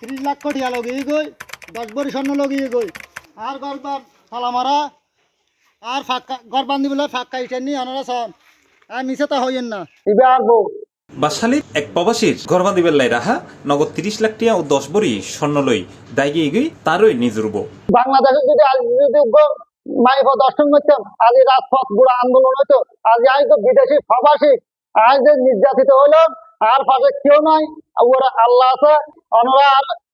ত্রিশ লাখ কোটিয়া লগিয়ে গই দশ বড়ি স্বর্ণ লগিয়ে গই। আর গরবার থালা মারা আর ফাঁকা ঘর বান্ধি বলে ফাঁকা ইটেন নি আনারা সন আর মিশে তা হইয়েন না। ইবে আর বউ। বাসালির এক প্রবাসীর ঘরবান্দি বেল্লাই রাহা নগদ তিরিশ লাখ টিয়া ও দশ বড়ি স্বর্ণ লই দায়গি এগিয়ে তারই নিজুরব বাংলাদেশে যদি আজ যদি মাইফ দর্শন করতাম আজ রাজপথ বুড়া আন্দোলন হতো আজ আজ তো বিদেশি প্রবাসী আজ যে নির্যাতিত হইল আর পাশে কেউ নাই ওরা আল্লাহ আছে ওনারা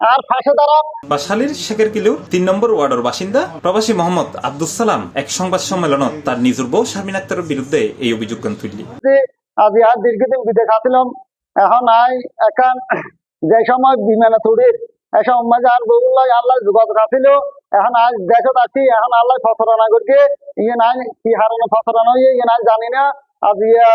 আর দাঁড়ান বাসালির শেখের তিন নম্বর ওয়ার্ডের বাসিন্দা প্রবাসী মোহাম্মদ আব্দুল সালাম এক সংবাদ সম্মেলনত তার নিজুর বউ শারমিন আক্তারের বিরুদ্ধে এই অভিযোগ তুললি? আজ আর দীর্ঘদিন বিদেশ আসছিলাম এখন আই এখন যে সময় বিমানে তুড়ির মাঝে আর আল্লাহ যোগাযোগ আছিল এখন আজ দেশত আছি এখন আল্লাহ ফসরানা করকে ইয়ে নাই কি হারানো ফসরানো ইয়ে নাই জানি না আজ ইয়া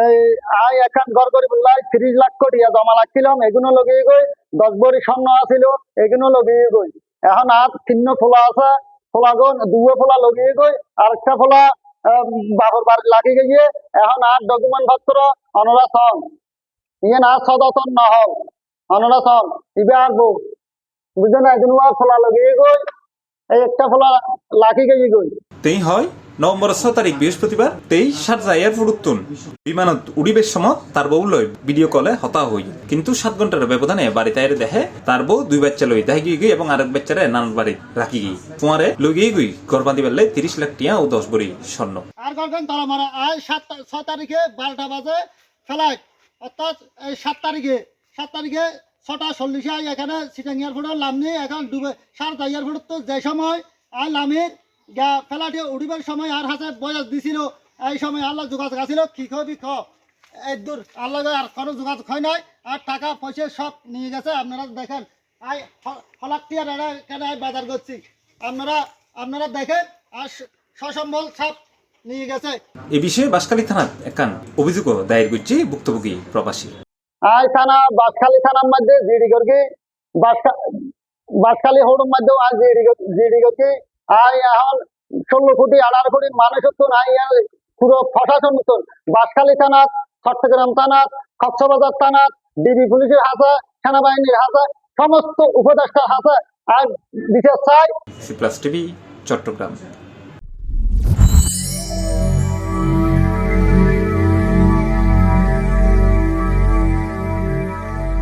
আই এখন ঘর করে বললাই ত্রিশ লাখ কোটি জমা লাগছিলাম এগুলো লগিয়ে গই, দশ বড়ি স্বর্ণ আছিল এগুলো লগিয়ে গই। এখন আর তিন্ন ফোলা আছে, ফোলা গো দুয়ে ফোলা লগিয়ে গই, আরেকটা ফোলা বাহর বাড়ি লাগি গিয়ে এখন আর ডকুমেন্ট পত্র অনরা সন ইয়ে না সদতন না হল অনরা সন ইবে আর বউ। বুঝে না এদিন ফোলা লগিয়ে গই, এই একটা ফোলা লাখি গিয়ে গই। তেই হয়? নভেম্বর ছ তারিখ, বৃহস্পতিবার তেই সারজা এয়ারপোর্ট উত্তুন বিমানত উড়িবের সময় তার বউ লই ভিডিও কলে হতা হই কিন্তু সাত ঘণ্টার ব্যবধানে বাড়িতে আইরে দেখে তার বউ দুই বাচ্চা লই দাহি গিয়ে গই এবং আরেক বাচ্চারে নান বাড়ি রাখি গই কুয়ারে লই গিয়ে গই গরবান্দি বেললে তিরিশ লাখ টিয়া ও দশ বড়ি স্বর্ণ। আর তারা মারা। আজ সাত ছ তারিখে বারোটা বাজে ফ্লাইট। অর্থাৎ এই সাত তারিখে সাত তারিখে ছটা চল্লিশে এখানে সিটাং এয়ারপোর্টে লামনি। এখন ডুবে সারদা এয়ারপোর্ট তো যে সময় আই লামির গা ফ্লাইটে উড়িবার সময় আর হাতে বয়স দিছিল এই সময় আল্লাহ যোগাযোগ আছিল কি খবি খ এই দূর আল্লাহ আর কোনো যোগাযোগ হয় নাই আর টাকা পয়সা সব নিয়ে গেছে আপনারা দেখেন আই এখানে আই বাজার করছি? আপনারা আপনারা দেখেন আর সসম্বল সব নিয়ে গেছে। এ বিষয়ে বাসকালী থানাত একান অভিযোগ দায়ের করছে ভুক্তভোগী প্রবাসী। আই থানা বাসখালী থানার মধ্যে জিডি করকি বাসখালী হোড়ের মধ্যে আজ জিডি জিডি করকি আই এখন ষোলো কোটি আঠারো কোটি মানুষ তো নাই পুরো প্রশাসন মতন। বাসখালী থানাত চট্টগ্রাম থানাত কক্সবাজার থানাত ডিবি পুলিশের হাতে, সেনাবাহিনীর হাতে, সমস্ত উপদেষ্টার হাতে। আর বিশেষ চাই চট্টগ্রাম।